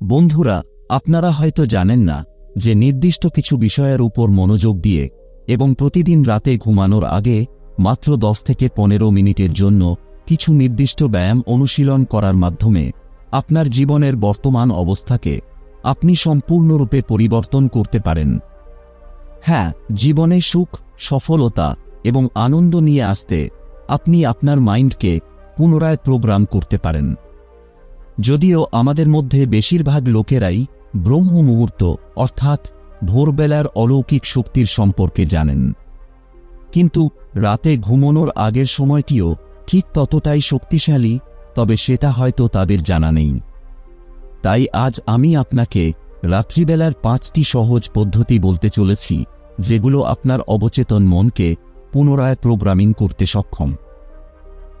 বন্ধুরা, আপনারা হয়তো জানেন না যে নির্দিষ্ট কিছু বিষয়ের উপর মনোযোগ দিয়ে এবং প্রতিদিন রাতে ঘুমানোর আগে মাত্র দশ থেকে পনেরো মিনিটের জন্য কিছু নির্দিষ্ট ব্যায়াম অনুশীলন করার মাধ্যমে আপনার জীবনের বর্তমান অবস্থাকে আপনি সম্পূর্ণরূপে পরিবর্তন করতে পারেন। হ্যাঁ জীবনে সুখ, সফলতা এবং আনন্দ নিয়ে আসতে আপনি আপনার মাইন্ডকে পুনরায় প্রোগ্রাম করতে পারেন। যদিও আমাদের মধ্যে বেশিরভাগ লোকেরাই ব্রহ্ম মুহূর্ত অর্থাৎ ভোরবেলার অলৌকিক শক্তির সম্পর্কে জানেন। কিন্তু রাতে ঘুমানোর আগের সময়টিও ঠিক ততটাই শক্তিশালী, তবে সেটা হয়তো তাদের জানা নেই। তাই আজ আমি আপনাকে রাত্রিবেলার পাঁচটি সহজ পদ্ধতি বলতে চলেছি, যেগুলো আপনার অবচেতন মনকে পুনরায় প্রোগ্রামিং করতে সক্ষম।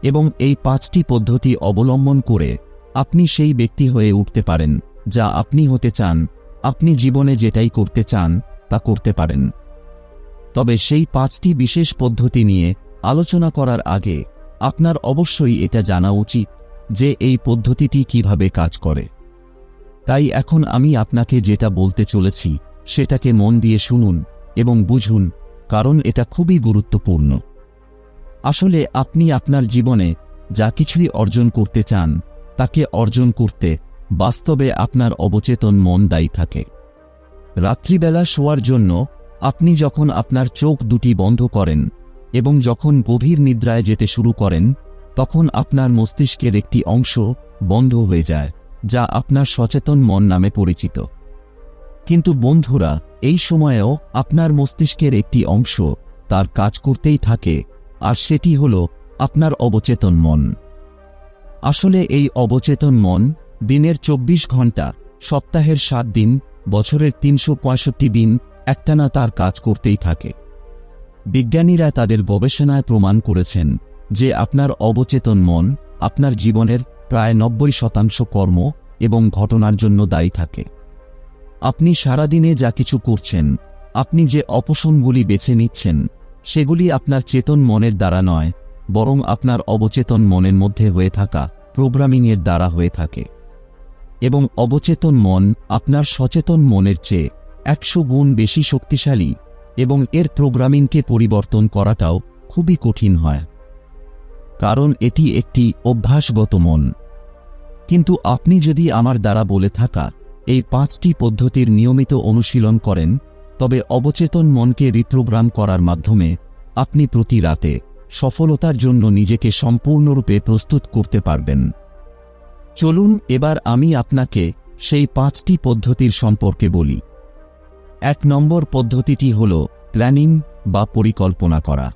এবং এই পাঁচটি পদ্ধতি অবলম্বন করে আপনি সেই ব্যক্তি হয়ে উঠতে পারেন, যা আপনি হতে চান। আপনি জীবনে যেটাই করতে চান, তা করতে পারেন। তবে সেই পাঁচটি বিশেষ পদ্ধতি নিয়ে আলোচনা করার আগে আপনার অবশ্যই এটা জানা উচিত যে এই পদ্ধতিটি কীভাবে কাজ করে। তাই এখন আমি আপনাকে যেটা বলতে চলেছি, সেটাকে মন দিয়ে শুনুন এবং বুঝুন, কারণ এটা খুবই গুরুত্বপূর্ণ। আসলে আপনি আপনার জীবনে যা কিছুই অর্জন করতে চান তাকে অর্জন করতে বাস্তবে আপনার অবচেতন মন দায়ী থাকে। রাত্রিবেলা শোয়ার জন্য আপনি যখন আপনার চোখ দুটি বন্ধ করেন এবং যখন গভীর নিদ্রায় যেতে শুরু করেন, তখন আপনার মস্তিষ্কের একটি অংশ বন্ধ হয়ে যায়, যা আপনার সচেতন মন নামে পরিচিত। কিন্তু বন্ধুরা, এই সময়েও আপনার মস্তিষ্কের একটি অংশ তার কাজ করতেই থাকে, আর সেটি হল আপনার অবচেতন মন। আসলে এই অবচেতন মন দিনের ২৪ ঘণ্টা সপ্তাহের সাত দিন, বছরের তিনশো পঁয়ষট্টি দিন, একটানা তার কাজ করতেই থাকে। বিজ্ঞানীরা তাদের গবেষণায় প্রমাণ করেছেন যে আপনার অবচেতন মন আপনার জীবনের প্রায় নব্বই শতাংশ কর্ম এবং ঘটনার জন্য দায়ী থাকে। আপনি সারাদিনে যা কিছু করছেন, আপনি যে অপশনগুলি বেছে নিচ্ছেন, সেগুলি আপনার চেতন মনের দ্বারা নয়, বরং আপনার অবচেতন মনের মধ্যে হয়ে থাকা প্রোগ্রামিংয়ের দ্বারা হয়ে থাকে। এবং অবচেতন মন আপনার সচেতন মনের চেয়ে একশো গুণ বেশি শক্তিশালী এবং এর প্রোগ্রামিংকে পরিবর্তন করাটাও খুবই কঠিন হয়। কারণ এটি একটি অভ্যাসগত মন। কিন্তু আপনি যদি আমার দ্বারা বলে থাকা এই পাঁচটি পদ্ধতির নিয়মিত অনুশীলন করেন, তবে অবচেতন মনকে রিপ্রোগ্রাম করার মাধ্যমে আপনি প্রতি রাতে সফলতার জন্য নিজেকে সম্পূর্ণরূপে প্রস্তুত করতে পারবেন। চলুন এবার আমি আপনাকে সেই পাঁচটি পদ্ধতির সম্পর্কে বলি। এক নম্বর পদ্ধতিটি হল প্ল্যানিং বা পরিকল্পনা করা।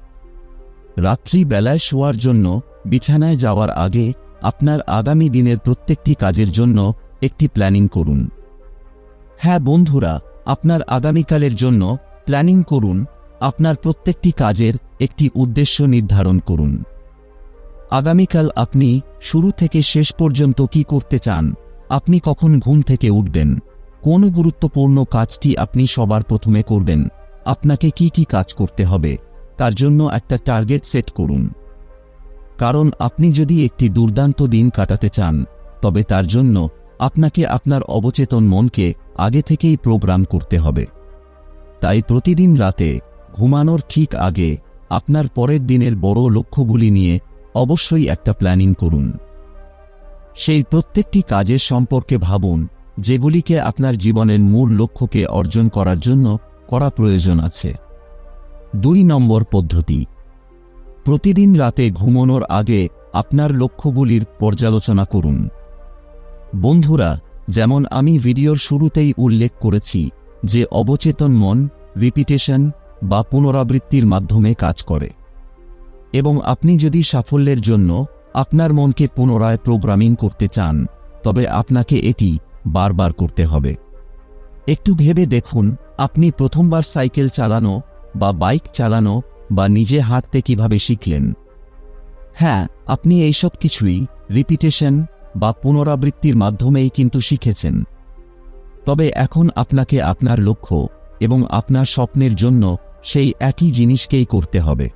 রাত্রি বেলায় শোয়ার জন্য বিছানায় যাওয়ার আগে আপনার আগামী দিনের প্রত্যেকটি কাজের জন্য একটি প্ল্যানিং করুন। হ্যাঁ বন্ধুরা, আপনার আগামীকালের জন্য প্ল্যানিং করুন আপনার প্রত্যেকটি কাজের একটি উদ্দেশ্য নির্ধারণ করুন। আগামীকাল আপনি শুরু থেকে শেষ পর্যন্ত কি করতে চান, আপনি কখন ঘুম থেকে উঠবেন, কোন গুরুত্বপূর্ণ কাজটি আপনি সবার প্রথমে করবেন, আপনাকে কি কি কাজ করতে হবে, তার জন্য একটা টার্গেট সেট করুন। কারণ আপনি যদি একটি দুর্দান্ত দিন কাটাতে চান, তবে তার জন্য আপনাকে আপনার অবচেতন মনকে আগে থেকেই প্রোগ্রাম করতে হবে। তাই প্রতিদিন রাতে ঘুমানোর ঠিক আগে আপনার পরের দিনের বড় লক্ষ্যগুলি নিয়ে অবশ্যই একটা প্ল্যানিং করুন। সেই প্রত্যেকটি কাজের সম্পর্কে ভাবুন, যেগুলিকে আপনার জীবনের মূল লক্ষ্যকে অর্জন করার জন্য করা প্রয়োজন আছে। দুই নম্বর পদ্ধতি, প্রতিদিন রাতে ঘুমানোর আগে আপনার লক্ষ্যগুলির পর্যালোচনা করুন। বন্ধুরা, যেমন আমি ভিডিওর শুরুতেই উল্লেখ করেছি যে অবচেতন মন রিপিটেশন বা পুনরাবৃত্তির মাধ্যমে কাজ করে। এবং আপনি যদি সাফল্যের জন্য আপনার মনকে পুনরায় প্রোগ্রামিং করতে চান, তবে আপনাকে এটি বারবার করতে হবে। একটু ভেবে দেখুন, আপনি প্রথমবার সাইকেল চালানো বা বাইক চালানো বা নিজে হাঁটতে কীভাবে শিখলেন। হ্যাঁ আপনি এইসব কিছুই রিপিটেশন বা পুনরাবৃত্তির মাধ্যমেই কিন্তু শিখেছেন। তবে এখন আপনাকে আপনার লক্ষ্য এবং আপনার স্বপ্নের জন্য সেই একই জিনিসকেই করতে হবে।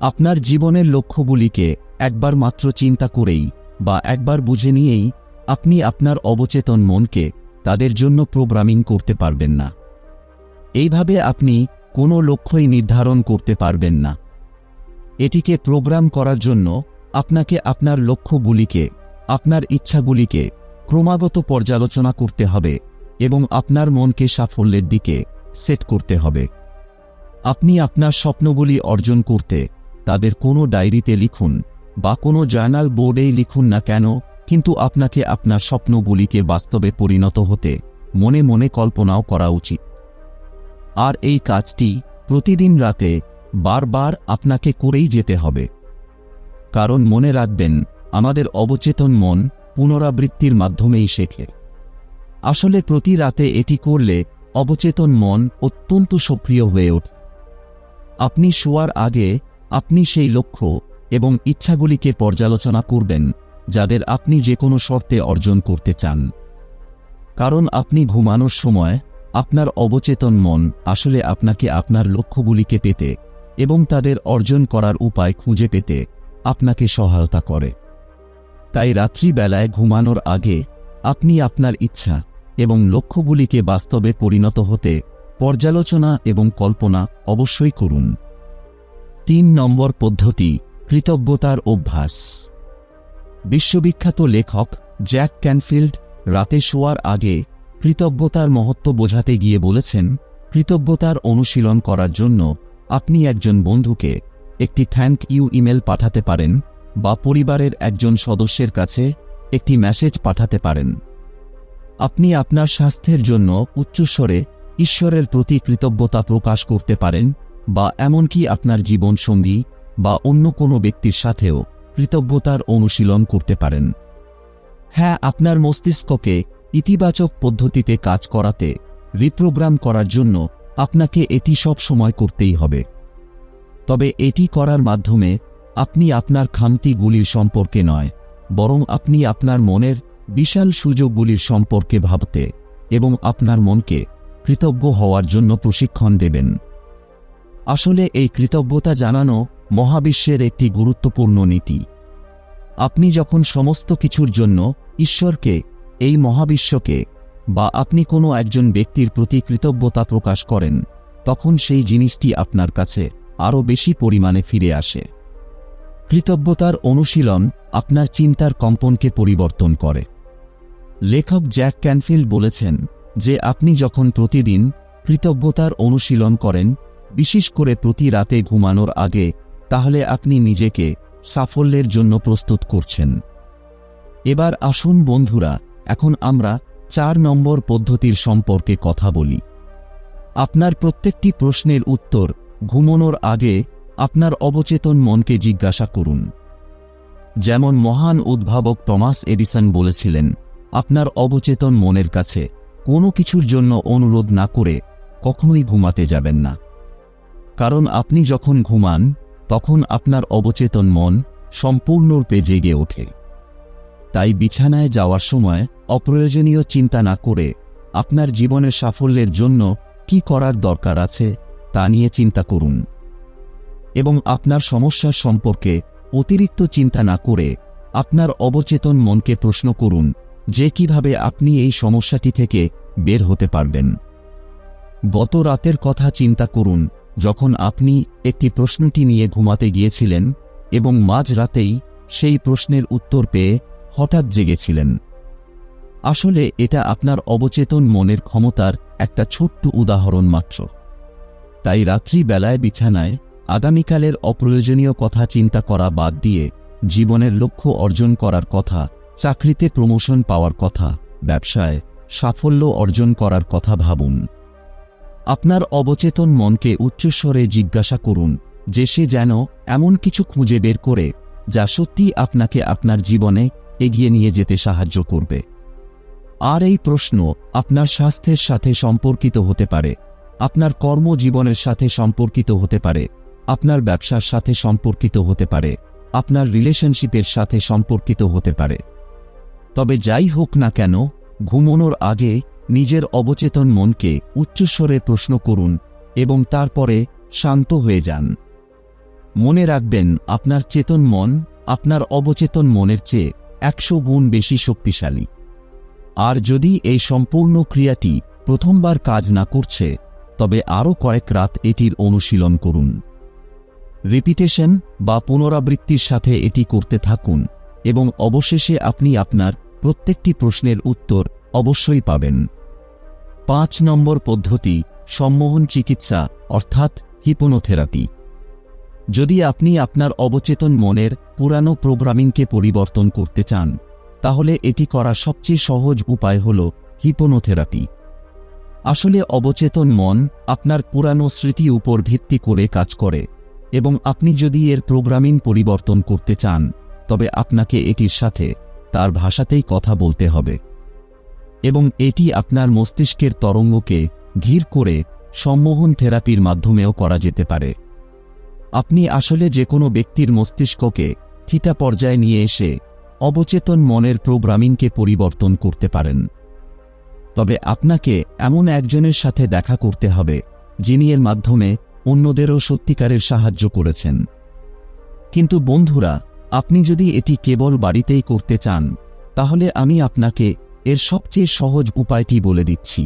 আপনার জীবনের লক্ষ্যগুলিকে একবার মাত্র চিন্তা করেই বা একবার বুঝে নিয়েই আপনি আপনার অবচেতন মনকে তাদের জন্য প্রোগ্রামিং করতে পারবেন না। এইভাবে আপনি কোনো লক্ষ্যই নির্ধারণ করতে পারবেন না। এটিকে প্রোগ্রাম করার জন্য আপনাকে আপনার লক্ষ্যগুলিকে, আপনার ইচ্ছাগুলিকে ক্রমাগত পর্যালোচনা করতে হবে এবং আপনার মনকে সাফল্যের দিকে সেট করতে হবে। আপনি আপনার স্বপ্নগুলি অর্জন করতে তাদের কোনো ডায়েরিতে লিখুন বা কোনো জার্নাল বোর্ডেই লিখুন না কেন, কিন্তু আপনাকে আপনার স্বপ্নগুলিকে বাস্তবে পরিণত হতে মনে মনে কল্পনাও করা উচিত। আর এই কাজটি প্রতিদিন রাতে বারবার আপনাকে করেই যেতে হবে। কারণ মনে রাখবেন, আমাদের অবচেতন মন পুনরাবৃত্তির মাধ্যমেই শেখে। আসলে প্রতি রাতে এটি করলে অবচেতন মন অত্যন্ত সক্রিয় হয়ে ওঠে। আপনি শোয়ার আগে আপনি সেই লক্ষ্য এবং ইচ্ছাগুলিকে পর্যালোচনা করবেন, যাদের আপনি যে কোনো শর্তে অর্জন করতে চান। কারণ আপনি ঘুমানোর সময় আপনার অবচেতন মন আসলে আপনাকে আপনার লক্ষ্যগুলিকে পেতে এবং তাদের অর্জন করার উপায় খুঁজে পেতে আপনাকে সহায়তা করে। তাই রাত্রিবেলায় ঘুমানোর আগে আপনি আপনার ইচ্ছা এবং লক্ষ্যগুলিকে বাস্তবে পরিণত হতে পর্যালোচনা এবং কল্পনা অবশ্যই করুন। তিন নম্বর পদ্ধতি, কৃতজ্ঞতার অভ্যাস। বিশ্ববিখ্যাত লেখক জ্যাক ক্যানফিল্ড রাতে শোয়ার আগে কৃতজ্ঞতার মহত্ব বোঝাতে গিয়ে বলেছেন, কৃতজ্ঞতার অনুশীলন করার জন্য আপনি একজন বন্ধুকে একটি থ্যাংক ইউ ইমেল পাঠাতে পারেন বা পরিবারের একজন সদস্যের কাছে একটি মেসেজ পাঠাতে পারেন। আপনি আপনার স্বাস্থ্যের জন্য উচ্চস্বরে ঈশ্বরের প্রতি কৃতজ্ঞতা প্রকাশ করতে পারেন বা এমনকি আপনার জীবনসঙ্গী বা অন্য কোনো ব্যক্তির সাথেও কৃতজ্ঞতার অনুশীলন করতে পারেন। হ্যাঁ আপনার মস্তিষ্ককে ইতিবাচক পদ্ধতিতে কাজ করাতে রিপ্রোগ্রাম করার জন্য আপনাকে এটি সব সময় করতেই হবে। তবে এটি করার মাধ্যমে আপনি আপনার খামতিগুলির সম্পর্কে নয়, বরং আপনি আপনার মনের বিশাল সুযোগগুলির সম্পর্কে ভাবতে এবং আপনার মনকে কৃতজ্ঞ হওয়ার জন্য প্রশিক্ষণ দেবেন। আসলে এই কৃতজ্ঞতা জানানো মহাবিশ্বের একটি গুরুত্বপূর্ণ নীতি। আপনি যখন সমস্ত কিছুর জন্য ঈশ্বরকে, এই মহাবিশ্বকে, বা আপনি কোনো একজন ব্যক্তির প্রতি কৃতজ্ঞতা প্রকাশ করেন, তখন সেই জিনিসটি আপনার কাছে আরও বেশি পরিমাণে ফিরে আসে। কৃতজ্ঞতার অনুশীলন আপনার চিন্তার কম্পনকে পরিবর্তন করে। লেখক জ্যাক ক্যানফিল্ড বলেছেন যে আপনি যখন প্রতিদিন কৃতজ্ঞতার অনুশীলন করেন, বিশেষ করে প্রতি রাতে ঘুমানোর আগে, তাহলে আপনি নিজেকে সাফল্যের জন্য প্রস্তুত করছেন। এবার আসুন বন্ধুরা, এখন আমরা চার নম্বর পদ্ধতির সম্পর্কে কথা বলি। আপনার প্রত্যেকটি প্রশ্নের উত্তর ঘুমানোর আগে আপনার অবচেতন মনকে জিজ্ঞাসা করুন। যেমন মহান উদ্ভাবক টমাস এডিসন বলেছিলেন, আপনার অবচেতন মনের কাছে কোনো কিছুর জন্য অনুরোধ না করে কখনোই ঘুমাতে যাবেন না। কারণ আপনি যখন ঘুমান, তখন আপনার অবচেতন মন সম্পূর্ণরূপে জেগে ওঠে। তাই বিছানায় যাওয়ার সময় অপ্রয়োজনীয় চিন্তা না করে আপনার জীবনের সাফল্যের জন্য কি করার দরকার আছে তা নিয়ে চিন্তা করুন। এবং আপনার সমস্যার সম্পর্কে অতিরিক্ত চিন্তা না করে আপনার অবচেতন মনকে প্রশ্ন করুন যে কীভাবে আপনি এই সমস্যাটি থেকে বের হতে পারবেন। গত রাতের কথা চিন্তা করুন, যখন আপনি একটি প্রশ্নটি নিয়ে ঘুমাতে গিয়েছিলেন এবং মাঝ রাতেই সেই প্রশ্নের উত্তর পেয়ে হঠাৎ জেগেছিলেন। আসলে এটা আপনার অবচেতন মনের ক্ষমতার একটা ছোট্ট উদাহরণ মাত্র। তাই রাত্রিবেলায় বিছানায় আগামীকালের অপ্রয়োজনীয় কথা চিন্তা করা বাদ দিয়ে জীবনের লক্ষ্য অর্জন করার কথা, চাকরিতে প্রমোশন পাওয়ার কথা, ব্যবসায় সাফল্য অর্জন করার কথা ভাবুন। আপনার অবচেতন মনকে উচ্চস্বরে জিজ্ঞাসা করুন যে সে যেন এমন কিছু খুঁজে বের করে যা সত্যি আপনাকে আপনার জীবনে এগিয়ে নিয়ে যেতে সাহায্য করবে। আর এই প্রশ্ন আপনার স্বাস্থ্যের সাথে সম্পর্কিত হতে পারে, আপনার কর্মজীবনের সাথে সম্পর্কিত হতে পারে, আপনার ব্যবসার সাথে সম্পর্কিত হতে পারে, আপনার রিলেশনশিপের সাথে সম্পর্কিত হতে পারে। তবে যাই হোক না কেন ঘুমোনোর আগে নিজের অবচেতন মনকে উচ্চস্বরে প্রশ্ন করুন এবং তারপরে শান্ত হয়ে যান। মনে রাখবেন, আপনার চেতন মন আপনার অবচেতন মনের চেয়ে একশো গুণ বেশি শক্তিশালী। আর যদি এই সম্পূর্ণ ক্রিয়াটি প্রথমবার কাজ না করছে, তবে আরও কয়েক রাত এটির অনুশীলন করুন। রিপিটেশন বা পুনরাবৃত্তির সাথে এটি করতে থাকুন এবং অবশেষে আপনি আপনার প্রত্যেকটি প্রশ্নের উত্তর অবশ্যই পাবেন। পাঁচ নম্বর পদ্ধতি, সম্মোহন চিকিৎসা, অর্থাৎ হিপোনোথেরাপি। যদি আপনি আপনার অবচেতন মনের পুরানো প্রোগ্রামিংকে পরিবর্তন করতে চান, তাহলে এটি করার সবচেয়ে সহজ উপায় হল হিপোনোথেরাপি। আসলে অবচেতন মন আপনার পুরানো স্মৃতি উপর ভিত্তি করে কাজ করে এবং আপনি যদি এর প্রোগ্রামিং পরিবর্তন করতে চান, তবে আপনাকে এটির সাথে তার ভাষাতেই কথা বলতে হবে। এবং এটি আপনার মস্তিষ্কের তরঙ্গকে ধীর করে সম্মোহন থেরাপির মাধ্যমেও করা যেতে পারে। আপনি আসলে যে কোনো ব্যক্তির মস্তিষ্ককে থিতা পর্যায়ে নিয়ে এসে অবচেতন মনের প্রোগ্রামিংকে পরিবর্তন করতে পারেন। তবে আপনাকে এমন একজনের সাথে দেখা করতে হবে, যিনি এর মাধ্যমে অন্যদেরও সত্যিকারের সাহায্য করেছেন। কিন্তু বন্ধুরা আপনি যদি এটি কেবল বাড়িতেই করতে চান, তাহলে আমি আপনাকে এর সবচেয়ে সহজ উপায়টি বলে দিচ্ছি।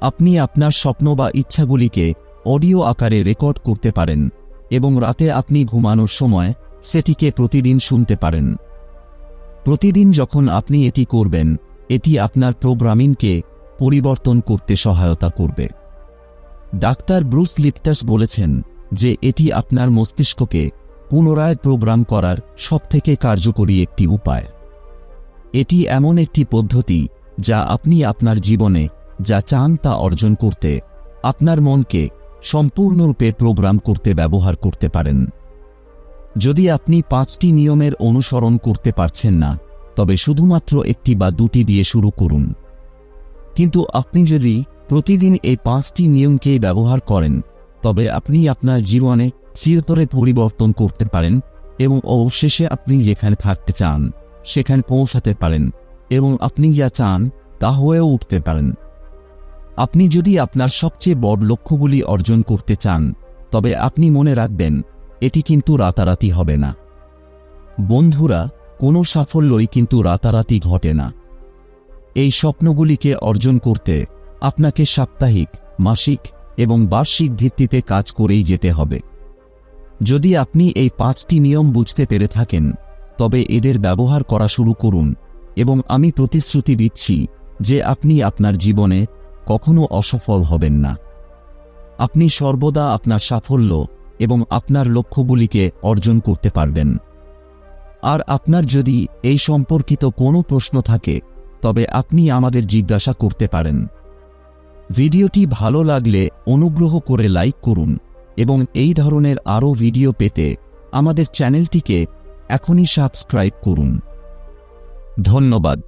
আপনি আপনার স্বপ্ন বা ইচ্ছাগুলিকে অডিও আকারে রেকর্ড করতে পারেন এবং রাতে আপনি ঘুমানোর সময় সেটিকে প্রতিদিন শুনতে পারেন। প্রতিদিন যখন আপনি এটি করবেন, এটি আপনার প্রোগ্রামিংকে পরিবর্তন করতে সহায়তা করবে। ডাক্তার ব্রুস লিপটাস বলেছেন যে এটি আপনার মস্তিষ্ককে পুনরায় প্রোগ্রাম করার সবথেকে কার্যকরী একটি উপায়। এটি এমন একটি পদ্ধতি যা আপনি আপনার জীবনে যা চান তা অর্জন করতে, আপনার মনকে সম্পূর্ণরূপে প্রোগ্রাম করতে ব্যবহার করতে পারেন। যদি আপনি পাঁচটি নিয়মের অনুসরণ করতে পারছেন না, তবে শুধুমাত্র একটি বা দুটি দিয়ে শুরু করুন। কিন্তু আপনি যদি প্রতিদিন এই পাঁচটি নিয়মকেই ব্যবহার করেন, তবে আপনি আপনার জীবনে চিরতরে পরিবর্তন করতে পারেন এবং অবশেষে আপনি যেখানে থাকতে চান, সেখানে পৌঁছাতে পারেন এবং আপনি যা চান তা হয়েও উঠতে পারেন। আপনি যদি আপনার সবচেয়ে বড় লক্ষ্যগুলি অর্জন করতে চান, তবে আপনি মনে রাখবেন, এটি কিন্তু রাতারাতি হবে না। বন্ধুরা, কোনো সাফল্যই কিন্তু রাতারাতি ঘটে না। এই স্বপ্নগুলিকে অর্জন করতে আপনাকে সাপ্তাহিক, মাসিক এবং বার্ষিক ভিত্তিতে কাজ করেই যেতে হবে। যদি আপনি এই পাঁচটি নিয়ম বুঝতে পেরে থাকেন, তবে এদের ব্যবহার করা শুরু করুন এবং আমি প্রতিশ্রুতি দিচ্ছি যে আপনি আপনার জীবনে কখনো অসফল হবেন না। আপনি সর্বদা আপনার সাফল্য এবং আপনার লক্ষ্যগুলিকে অর্জন করতে পারবেন। আর আপনার যদি এই সম্পর্কিত কোনো প্রশ্ন থাকে, তবে আপনি আমাদের জিজ্ঞাসা করতে পারেন। ভিডিওটি ভালো লাগলে অনুগ্রহ করে লাইক করুন। এবং এই ধরনের আরও ভিডিও পেতে আমাদের চ্যানেলটিকে এখনই সাবস্ক্রাইব করুন। ধন্যবাদ।